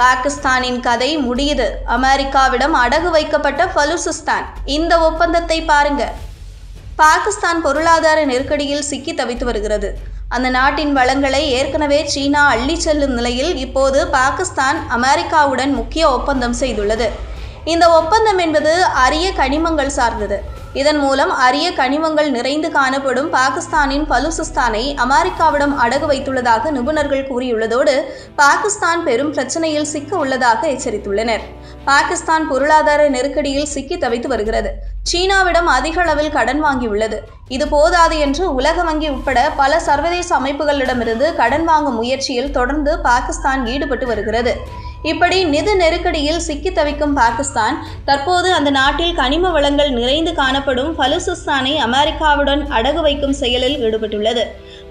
பாகிஸ்தானின் கதை முடியுது. அமெரிக்காவிடம் அடகு வைக்கப்பட்ட பலுசிஸ்தான். இந்த ஒப்பந்தத்தை பாருங்க. பாகிஸ்தான் பொருளாதார நெருக்கடியில் சிக்கி தவித்து வருகிறது. அந்த நாட்டின் வளங்களை ஏற்கனவே சீனா அள்ளி செல்லும் நிலையில் இப்போது பாகிஸ்தான் அமெரிக்காவுடன் முக்கிய ஒப்பந்தம் செய்துள்ளது. இந்த ஒப்பந்தம் என்பது அரிய கனிமங்கள் சார்ந்தது. இதன் மூலம் அரிய கனிமங்கள் நிறைந்து காணப்படும் பாகிஸ்தானின் பலுசிஸ்தானை அமெரிக்காவிடம் அடகு வைத்துள்ளதாக நிபுணர்கள் கூறியுள்ளதோடு பாகிஸ்தான் பெரும் பிரச்சனையில் சிக்க உள்ளதாக எச்சரித்துள்ளனர். பாகிஸ்தான் பொருளாதார நெருக்கடியில் சிக்கி தவித்து வருகிறது. சீனாவிடம் அதிக அளவில் கடன் வாங்கியுள்ளது. இது போதாது என்று உலக வங்கி உட்பட பல சர்வதேச அமைப்புகளிடமிருந்து கடன் வாங்கும் முயற்சியில் தொடர்ந்து பாகிஸ்தான் ஈடுபட்டு வருகிறது. இப்படி நிதி நெருக்கடியில் சிக்கி தவிக்கும் பாகிஸ்தான் தற்போது அந்த நாட்டில் கனிம வளங்கள் நிறைந்து காணப்படும் பலுசிஸ்தானை அமெரிக்காவுடன் அடகு வைக்கும் செயலில் ஈடுபட்டுள்ளது.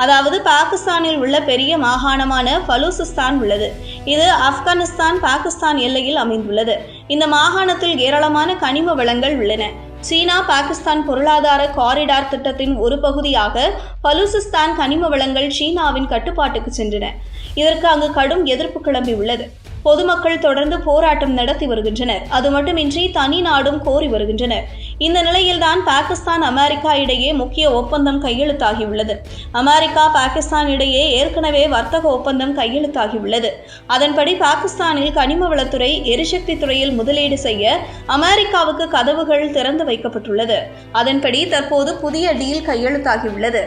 அதாவது பாகிஸ்தானில் உள்ள பெரிய மாகாணமான பலூசிஸ்தான் உள்ளது. இது ஆப்கானிஸ்தான் பாகிஸ்தான் எல்லையில் அமைந்துள்ளது. இந்த மாகாணத்தில் ஏராளமான கனிம வளங்கள் உள்ளன. சீனா பாகிஸ்தான் பொருளாதார காரிடார் திட்டத்தின் ஒரு பகுதியாக பலூசிஸ்தான் கனிம வளங்கள் சீனாவின் கட்டுப்பாட்டுக்கு சென்றன. இதற்கு அங்கு கடும் எதிர்ப்பு கிளம்பி உள்ளது பொதுமக்கள் தொடர்ந்து போராட்டம் நடத்தி வருகின்றனர். அது மட்டுமின்றி தனி நாடும் கோரி வருகின்றனர். இந்த நிலையில்தான் பாகிஸ்தான் அமெரிக்கா இடையே முக்கிய ஒப்பந்தம் கையெழுத்தாகியுள்ளது. அமெரிக்கா பாகிஸ்தான் இடையே ஏற்கனவே வர்த்தக ஒப்பந்தம் கையெழுத்தாகியுள்ளது. அதன்படி பாகிஸ்தானில் கனிம வளத்துறை எரிசக்தி துறையில் முதலீடு செய்ய அமெரிக்காவுக்கு கதவுகள் திறந்து வைக்கப்பட்டுள்ளது. அதன்படி தற்போது புதிய டீல் கையெழுத்தாகியுள்ளது.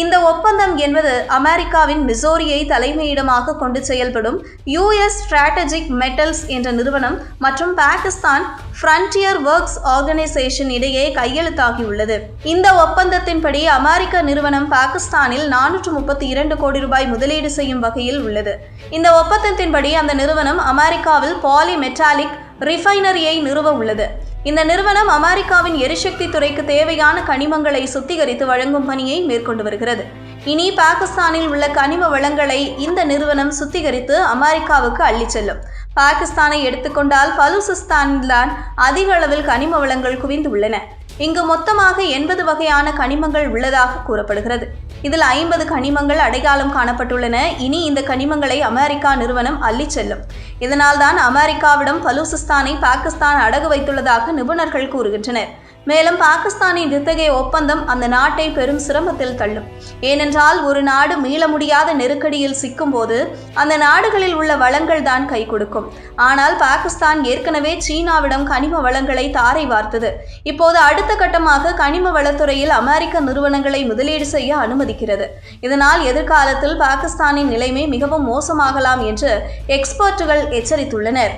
இந்த ஒப்பந்தம் என்பது அமெரிக்காவின் மிசோரியை தலைமையிடமாக கொண்டு செயல்படும் யுஎஸ் ஸ்ட்ராட்டஜிக் மெட்டல்ஸ் என்ற நிறுவனம் மற்றும் பாகிஸ்தான் ஃப்ரண்டியர் ஒர்க்ஸ் ஆர்கனைசேஷன் இடையே கையெழுத்தாகியுள்ளது. இந்த ஒப்பந்தத்தின்படி அமெரிக்க நிறுவனம் பாகிஸ்தானில் நானூற்று முப்பத்தி இரண்டு கோடி ரூபாய் முதலீடு செய்யும் வகையில் உள்ளது. இந்த ஒப்பந்தத்தின்படி அந்த நிறுவனம் அமெரிக்காவில் பாலிமெட்டாலிக் ரிஃபைனரியை நிறுவ உள்ளது. இந்த நிறுவனம் அமெரிக்காவின் எரிசக்தி துறைக்கு தேவையான கனிமங்களை சுத்திகரித்து வழங்கும் பணியை மேற்கொண்டு வருகிறது. இனி பாகிஸ்தானில் உள்ள கனிம வளங்களை இந்த நிறுவனம் சுத்திகரித்து அமெரிக்காவுக்கு அள்ளிச் செல்லும். பாகிஸ்தானை எடுத்துக்கொண்டால் பலுசிஸ்தான்தான் அதிக அளவில் கனிம வளங்கள் குவிந்து உள்ளன இங்கு மொத்தமாக எண்பது வகையான கனிமங்கள் உள்ளதாக கூறப்படுகிறது. இதில் ஐம்பது கனிமங்கள் அடையாளம் காணப்பட்டுள்ளன. இனி இந்த கனிமங்களை அமெரிக்கா நிறுவனம் அள்ளிச் செல்லும். இதனால்தான் அமெரிக்காவிடம் பலூசிஸ்தானை பாகிஸ்தான் அடகு வைத்துள்ளதாக நிபுணர்கள் கூறுகின்றனர். மேலும் பாகிஸ்தானின் இத்தகைய ஒப்பந்தம் அந்த நாட்டை பெரும் சிரமத்தில் தள்ளும். ஏனென்றால் ஒரு நாடு மீள முடியாத நெருக்கடியில் சிக்கும்போது அந்த நாடுகளில் உள்ள வளங்கள் தான் கை கொடுக்கும். ஆனால் பாகிஸ்தான் ஏற்கனவே சீனாவிடம் கனிம வளங்களை தாரை வார்த்தது. இப்போது அடுத்த கட்டமாக கனிம வளத்துறையில் அமெரிக்க நிறுவனங்களை முதலீடு செய்ய அனுமதிக்கிறது. இதனால் எதிர்காலத்தில் பாகிஸ்தானின் நிலைமை மிகவும் மோசமாகலாம் என்று எக்ஸ்பர்ட்டுகள் எச்சரித்துள்ளனர்.